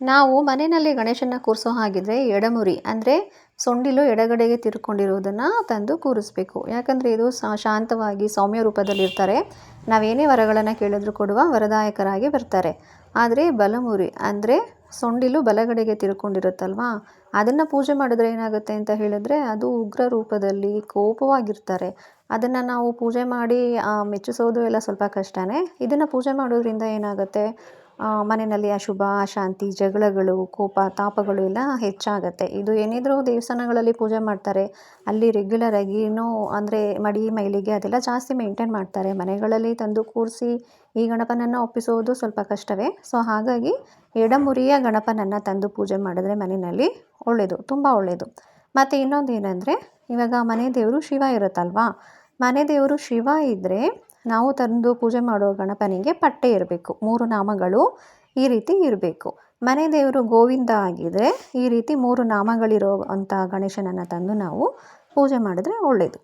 ನಾವು ಮನೆಯಲ್ಲಿ ಗಣೇಶನ ಕೂರಿಸೋ ಹಾಗಿದ್ರೆ ಎಡಮುರಿ, ಅಂದರೆ ಸೊಂಡಿಲು ಎಡಗಡೆಗೆ ತಿರ್ಕೊಂಡಿರೋದನ್ನು ತಂದು ಕೂರಿಸ್ಬೇಕು. ಯಾಕಂದರೆ ಇದು ಶಾಂತವಾಗಿ ಸೌಮ್ಯ ರೂಪದಲ್ಲಿರ್ತಾರೆ. ನಾವೇನೇ ವರಗಳನ್ನು ಕೇಳಿದ್ರು ಕೊಡುವ ವರದಾಯಕರಾಗಿ ಬರ್ತಾರೆ. ಆದರೆ ಬಲಮುರಿ, ಅಂದರೆ ಸೊಂಡಿಲು ಬಲಗಡೆಗೆ ತಿರ್ಕೊಂಡಿರುತ್ತಲ್ವಾ? ಅದನ್ನು ಪೂಜೆ ಮಾಡಿದ್ರೆ ಏನಾಗುತ್ತೆ ಅಂತ ಹೇಳಿದ್ರೆ ಅದು ಉಗ್ರ ರೂಪದಲ್ಲಿ ಕೋಪವಾಗಿರ್ತಾರೆ. ಅದನ್ನು ನಾವು ಪೂಜೆ ಮಾಡಿ ಮೆಚ್ಚಿಸೋದು ಎಲ್ಲ ಸ್ವಲ್ಪ ಕಷ್ಟನೇ. ಇದನ್ನು ಪೂಜೆ ಮಾಡೋದ್ರಿಂದ ಏನಾಗುತ್ತೆ? ಮನೆಯಲ್ಲಿ ಅಶುಭ ಅಶಾಂತಿ ಜಗಳಗಳು, ಕೋಪ, ತಾಪಗಳು ಎಲ್ಲ ಹೆಚ್ಚಾಗುತ್ತೆ. ಇದು ಏನಿದ್ರೂ ದೇವಸ್ಥಾನಗಳಲ್ಲಿ ಪೂಜೆ ಮಾಡ್ತಾರೆ. ಅಲ್ಲಿ ರೆಗ್ಯುಲರ್ ಆಗಿ ಏನೋ ಅಂದರೆ ಮಡಿ, ಮೈಲಿಗೆ ಅದೆಲ್ಲ ಜಾಸ್ತಿ ಮೇಂಟೈನ್ ಮಾಡ್ತಾರೆ. ಮನೆಗಳಲ್ಲಿ ತಂದು ಕೂರಿಸಿ ಈ ಗಣಪನನ್ನು ಒಪ್ಪಿಸೋದು ಸ್ವಲ್ಪ ಕಷ್ಟವೇ. ಸೊ ಹಾಗಾಗಿ ಎಡಮುರಿಯ ಗಣಪನನ್ನು ತಂದು ಪೂಜೆ ಮಾಡಿದ್ರೆ ಮನೆಯಲ್ಲಿ ಒಳ್ಳೆಯದು ತುಂಬ ಒಳ್ಳೆಯದು ಮತ್ತು ಇನ್ನೊಂದು ಏನಂದರೆ ಇವಾಗ ಮನೆ ದೇವರು ಶಿವ ಇರುತ್ತಲ್ವಾ? ಮನೆ ದೇವರು ಶಿವ ಇದ್ದರೆ ನಾವು ತಂದು ಪೂಜೆ ಮಾಡುವ ಗಣಪನಿಗೆ ಪಟ್ಟೆ ಇರಬೇಕು. ಮೂರು ನಾಮಗಳು ಈ ರೀತಿ ಇರಬೇಕು. ಮನೆ ದೇವರು ಗೋವಿಂದ ಆಗಿದ್ರೆ ಈ ರೀತಿ ಮೂರು ನಾಮಗಳಿರೋ ಅಂಥ ಗಣೇಶನನ್ನು ತಂದು ನಾವು ಪೂಜೆ ಮಾಡಿದ್ರೆ ಒಳ್ಳೆಯದು